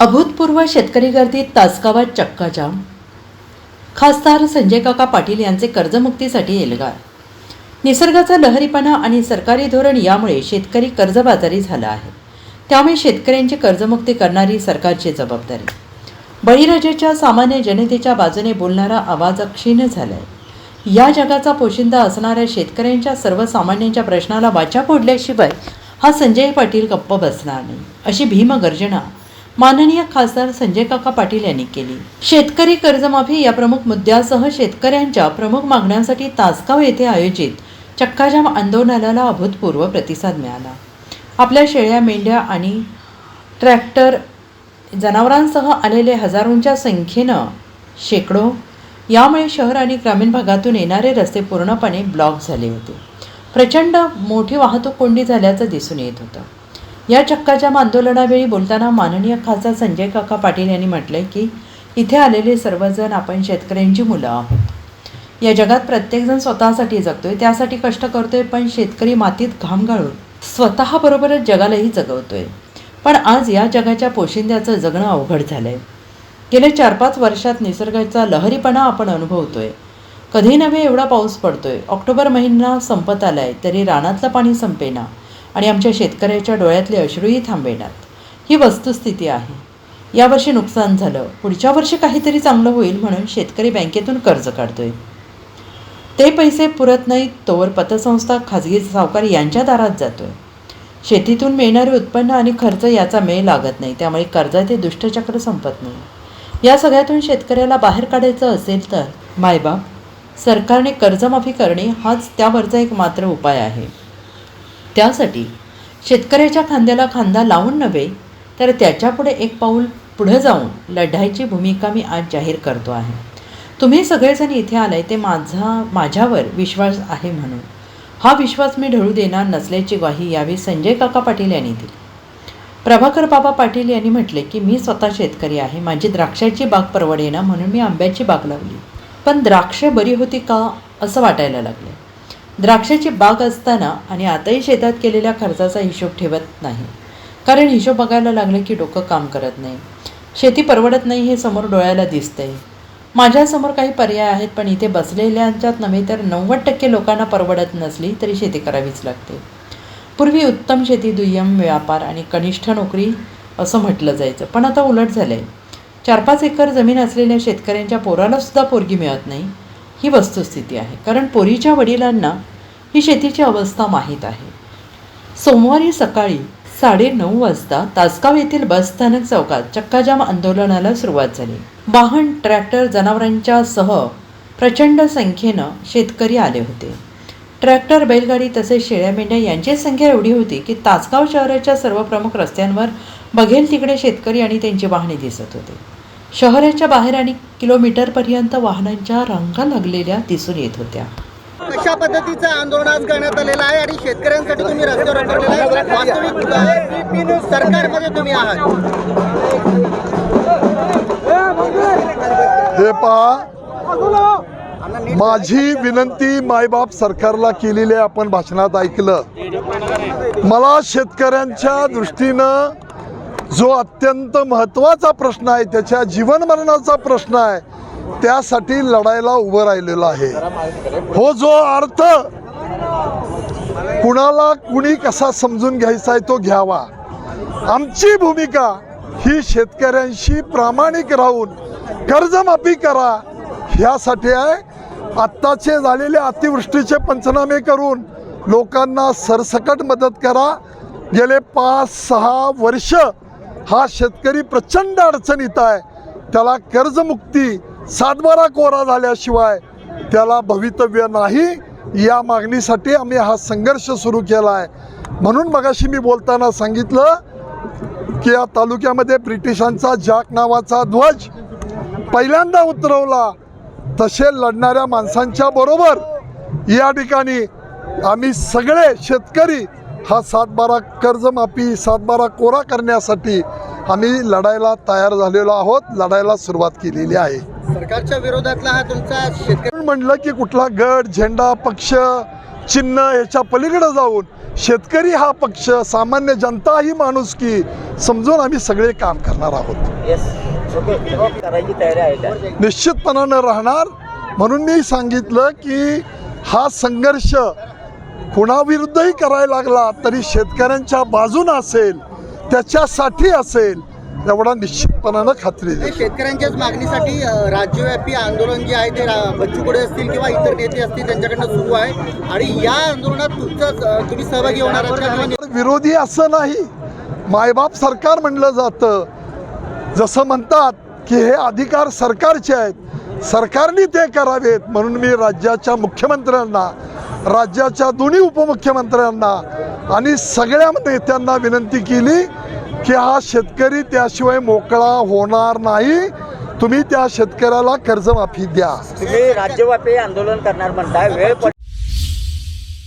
अभूतपूर्व शेतकरी गर्दीत तासगावात चक्काजाम खासदार संजय काका पाटील यांचे कर्जमुक्तीसाठी एल्गार. निसर्गाचा लहरीपणा आणि सरकारी धोरण यामुळे शेतकरी कर्जबाजारी झाला आहे. त्यामुळे शेतकऱ्यांची कर्जमुक्ती करणारी सरकारची जबाबदारी. बळीराजाच्या सामान्य जनतेच्या बाजूने बोलणारा आवाज क्षीण झालाय. या जगाचा पोशिंदा असणाऱ्या शेतकऱ्यांच्या सर्वसामान्यांच्या प्रश्नाला वाचा फोडल्याशिवाय हा संजय पाटील गप्प बसणार नाही. अशी भीमगर्जना माननीय खासदार संजय काका पाटील यांनी केली. शेतकरी कर्जमाफी या प्रमुख मुद्द्यासह शेतकऱ्यांच्या प्रमुख मागण्यांसाठी तासगाव येथे आयोजित चक्काजाम आंदोलनाला अभूतपूर्व प्रतिसाद मिळाला. आपल्या शेळ्या मेंढ्या आणि ट्रॅक्टर जनावरांसह आलेले हजारोंच्या संख्येनं शेकडो यामुळे शहर आणि ग्रामीण भागातून येणारे रस्ते पूर्णपणे ब्लॉक झाले होते. प्रचंड मोठी वाहतूक कोंडी झाल्याचं दिसून येत होतं. या चक्काजाम आंदोलनावेळी बोलताना माननीय खासदार संजय काका पाटील यांनी म्हटलंय की इथे आलेले सर्वजण आपण शेतकऱ्यांची मुलं आहोत. या जगात प्रत्येकजण स्वतःसाठी जगतोय त्यासाठी कष्ट करतोय पण शेतकरी मातीत घाम गाळून स्वतःबरोबरच जगालाही जगवतोय. पण आज या जगाच्या पोशिंद्याचं जगणं अवघड झालंय. गेल्या चार पाच वर्षात निसर्गाचा लहरीपणा आपण अनुभवतोय. कधी नव्हे एवढा पाऊस पडतोय. ऑक्टोबर महिना संपत आलाय तरी रानातलं पाणी संपेना. आणि आमच्या शेतकऱ्याच्या डोळ्यातले अश्रूही थांबेनात. ही वस्तुस्थिती आहे. यावर्षी नुकसान झालं. पुढच्या वर्षी काहीतरी चांगलं होईल म्हणून शेतकरी बँकेतून कर्ज काढतोय. ते पैसे पुरत नाहीत तोवर पतसंस्था खाजगी सावकार यांच्या दारात जातोय. शेतीतून मिळणारे उत्पन्न आणि खर्च याचा मेळ लागत नाही त्यामुळे कर्जाचे दुष्टचक्र संपत नाही. या सगळ्यातून शेतकऱ्याला बाहेर काढायचं असेल तर मायबाप सरकारने कर्जमाफी करणे हाच त्यावरचा एक मात्र उपाय आहे. त्यासाठी शेतकऱ्याच्या खांद्याला खांदा लावून नव्हे तर त्याच्यापुढे एक पाऊल पुढं जाऊन लढायची भूमिका मी आज जाहीर करतो आहे. तुम्ही सगळेजण इथे आलाय ते माझा माझ्यावर विश्वास आहे म्हणून. हा विश्वास मी ढळू देणार नसल्याची ग्वाही यावेळी संजय काका पाटील यांनी दिली. प्रभाकर बाबा पाटील यांनी म्हटले की मी स्वतः शेतकरी आहे माझी द्राक्षाची बाग परवडेना म्हणून मी आंब्याची बाग लावली. पण द्राक्ष बरी होती का असं वाटायला लागले द्राक्षाची बाग असताना आणि आताही शेतात केलेल्या खर्चाचा हिशोब ठेवत नाही. कारण हिशोब बघायला लागलं की डोकं काम करत नाही. शेती परवडत नाही हे समोर डोळ्याला दिसतंय. माझ्यासमोर काही पर्याय आहेत पण इथे बसलेल्यांच्यात नव्हे तर नव्वद टक्के लोकांना परवडत नसली तरी शेती करावीच लागते. पूर्वी उत्तम शेती दुय्यम व्यापार आणि कनिष्ठ नोकरी असं म्हटलं जायचं पण आता उलट झालं आहे चार पाच एकर जमीन असलेल्या शेतकऱ्यांच्या पोरालासुद्धा पोरगी मिळत नाही. ही वस्तुस्थिती आहे. कारण पोरीच्या वडिलांना ही शेतीची अवस्था माहीत आहे. सोमवारी सकाळी साडेनऊ वाजता तासगाव येथील बसस्थानक चौकात चक्काजाम आंदोलनाला सुरुवात झाली. वाहन ट्रॅक्टर जनावरांच्या सह प्रचंड संख्येनं शेतकरी आले होते. ट्रॅक्टर बैलगाडी तसेच शेळ्या मेंढ्या यांची संख्या एवढी होती की तासगाव शहराच्या सर्व प्रमुख रस्त्यांवर बघेल तिकडे शेतकरी आणि त्यांची वाहने दिसत होते. शहराच्या बाहेर आणि किलोमीटरपर्यंत वाहनांच्या रांगा लागलेल्या दिसून येत होत्या. कशा पद्धतीचं आंदोलन आज करण्यात आलेलं आहे आणि शेतकऱ्यांसाठी तुम्ही रस्त्यावर उतरलेला आहे. वास्तविक सरकारमध्ये तुम्ही आहात. हे पहा माझी विनंती मायबाप सरकारला केलेली आपण भाषणात ऐकलं. मला शेतकऱ्यांच्या दृष्टीनं जो अत्यंत महत्त्वाचा प्रश्न आहे त्याच्या जीवनमरणाचा प्रश्न आहे त्यासाठी लढायला उभं राहिलेलं आहे. हो जो अर्थ कुणाला कुणी कसा समजून घ्यायचा आहे तो घ्यावा. आमची भूमिका ही शेतकऱ्यांशी प्रामाणिक राहून कर्जमाफी करा ह्यासाठी आहे. आत्ताचे झालेले अतिवृष्टीचे पंचनामे करून लोकांना सरसकट मदत करा. गेले पाच सहा वर्ष हा शेतकरी प्रचंड अडचणीत आहे. त्याला कर्जमुक्ती सातबारा कोरा झाल्याशिवाय त्याला भवितव्य नाही. या मागणीसाठी आम्ही हा संघर्ष सुरू केला आहे. म्हणून मगाशी मी बोलताना सांगितलं की या तालुक्यामध्ये ब्रिटिशांचा जाक नावाचा ध्वज पहिल्यांदा उतरवला. तसे लढणाऱ्या माणसांच्या बरोबर या ठिकाणी आम्ही सगळे शेतकरी हा सातबारा कर्जमाफी सातबारा कोरा करण्यासाठी आम्ही लढायला तयार झालेलो आहोत लढायला सुरुवात केलेली आहे. सरकारच्या विरोधातला हा तुमचा शेतकरी म्हणलं की कुठला गट झेंडा पक्ष चिन्ह ह्याच्या पलीकडे जाऊन शेतकरी हा पक्ष सामान्य जनता ही माणुसकी समजून आम्ही सगळे काम करणार आहोत. का निश्चितपणानं राहणार. म्हणून मी सांगितलं की हा संघर्ष कुणाविरुद्धही करायला लागला तरी शेतकऱ्यांच्या बाजून असेल त्याच्यासाठी असेल एवढा निश्चितपणानं खात्री शेतकऱ्यांच्याच मागणीसाठी राज्यव्यापी आंदोलन जे आहे ते रा- बच्चू कडे असतील किंवा इतर नेते असतील त्यांच्याकडनं सुरू आहे. आणि या आंदोलनात तुमचं तुम्ही सहभागी होणार विरोधी असं नाही. मायबाप सरकार म्हणलं जातं. जसं म्हणतात की हे अधिकार सरकारचे आहेत. सरकारने ते करावेत म्हणून मी राज्याच्या मुख्यमंत्र्यांना राज्याच्या दोन्ही उपमुख्यमंत्र्यांना आणि सगळ्या नेत्यांना विनंती केली की हा शेतकरी त्याशिवाय मोकळा होणार नाही. तुम्ही त्या शेतकऱ्याला कर्जमाफी द्या. तुम्ही राज्यव्यापी आंदोलन करणार म्हणताय वेळ